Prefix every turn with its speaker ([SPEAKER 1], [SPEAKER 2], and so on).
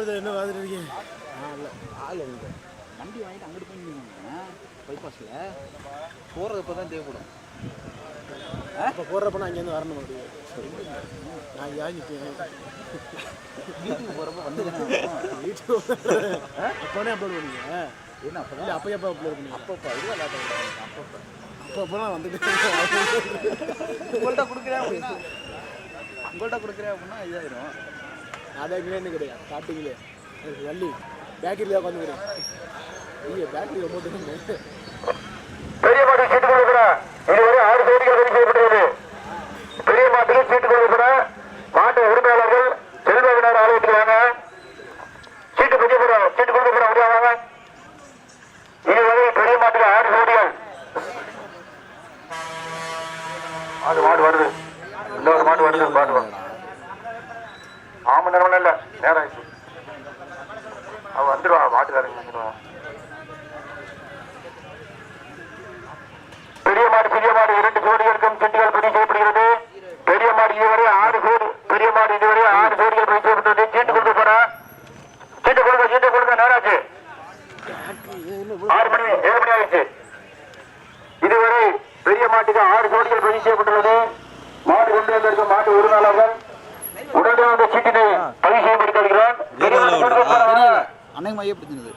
[SPEAKER 1] வருது என்ன பார்த்துட்டு இருக்கீங்க
[SPEAKER 2] ஆள் இல்லை. வண்டி வாங்கிட்டு அங்கிட்டு போய் நின்னுங்க பைபாஸில் போகிறது இப்போ தான் தேவைப்படும்.
[SPEAKER 1] இப்போ போடுறப்ப நான் அங்கேருந்து வரணும் மறுபடியும் நான் நிற்பேன்
[SPEAKER 2] வீட்டுக்கு போகிறப்ப வந்து
[SPEAKER 1] வீட்டுக்கு அப்போனே அப்லோட் பண்ணுவீங்க?
[SPEAKER 2] என்ன அப்போ
[SPEAKER 1] இல்லை அப்போ எப்போ அப்லோட் பண்ணுவீங்க?
[SPEAKER 2] அப்பப்போ இதுவாக லேட்டாக அப்பப்போ.
[SPEAKER 1] அப்போ அப்போலாம் வந்துட்டு
[SPEAKER 2] உங்கள்கிட்ட கொடுக்குறேன் அப்படின்னா உங்கள்கிட்ட கொடுக்குறேன் அப்படின்னா இதாயிரும்
[SPEAKER 1] அதை எங்கேன்னு கிடையாது ஸ்டார்டிங்லேயே வள்ளி பேக்கரியில் உட்காந்துக்கிறேன் ஐயோ பேக்கரியில் போட்டு
[SPEAKER 3] பெரிய மாட்டு சீட்டு கொடுக்கிற இதுவரை ஆறு ஜோடிகள் பதிவு செய்யப்பட்டுள்ளது. பெரிய மாட்டுக்கு சீட்டு கொடுக்கிற மாட்டு உரிமையாளர்கள் சீட்டு பெரிய சீட்டு கொடுக்கிற முடியாதாங்க இதுவரை பெரிய மாட்டுக்கு ஆறு ஜோடிகள் மாடு மாடு வருது. இன்னொரு மாடு வருது. மாடு வருது கால் மணி நேரம் இல்ல நேரம் ஆயிடுச்சு அவ வந்துடுவா மாட்டுக்காரங்க வந்துடுவா பெரிய மாடு சிறிய மாடு இரண்டு ஜோடிகளுக்கும் சீட்டுகள் பதிவு செய்யப்படுகிறது. பெரிய மாடு இதுவரை ஆறு ஜோடி பெரிய மாடு இதுவரை ஆறு ஜோடிகள் பதிவு செய்யப்பட்டது. சீட்டு கொடுக்க போற? சீட்டு கொடுக்க சீட்டு கொடுக்க நேராச்சு. ஆறு மணி ஏழு மணி ஆயிடுச்சு. இதுவரை பெரிய மாட்டுக்கு ஆறு ஜோடிகள் பதிவு செய்யப்பட்டுள்ளது. மாடு கொண்டு வந்திருக்கும் மாட்டு உரிமையாளர்கள் போற
[SPEAKER 2] அன்னைக்கு மையப்படுத்தினது.